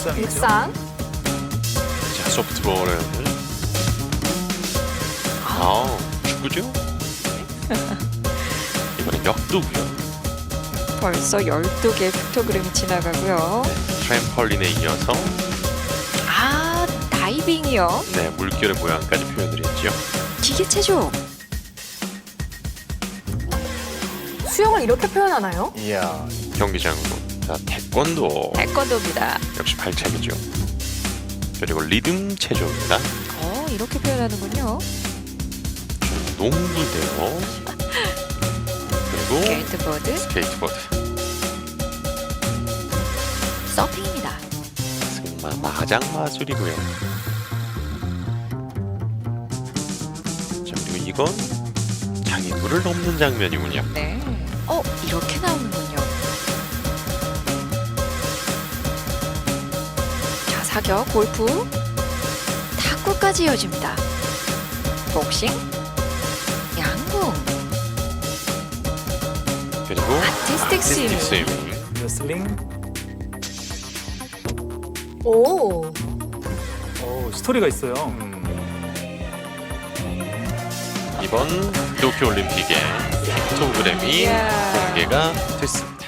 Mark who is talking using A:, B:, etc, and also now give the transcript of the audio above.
A: 육상이죠.
B: 육상.
C: 자, 소프트볼을. 아, 축구죠? 이번엔 역도고요.
D: 벌써 12개의 픽토그램이 지나가고요.
C: 트램펄린에 이어서
D: 아, 다이빙이요.
C: 네, 물결의 모양까지 표현을 했죠.
D: 기계체조.
B: 수영을 이렇게 표현하나요?
A: 이야.
C: 경기장으로. 자, 태권도.
D: 태권도입니다.
C: 역시 발차기죠. 그리고 리듬 체조입니다.
D: 어, 이렇게 표현하는군요.
C: 농구대요. 그리고
D: 게이트보드,
C: 스케이트보드.
D: 서핑입니다.
C: 정말 마장 마술이고요. 자 그리고 이건 장애물을 넘는 장면이군요.
D: 네. 어, 이렇게 나오는군요. 사격, 골프, 탁구까지 이어집니다. 복싱, 양궁,
C: 그리고
D: 아티스틱.
C: 아티스틱 스위밍.
A: 레슬링.
B: 오.
A: 오, 스토리가 있어요.
C: 음. 이번 도쿄 올림픽에 프로그램이
D: 이야.
C: 공개가 됐습니다.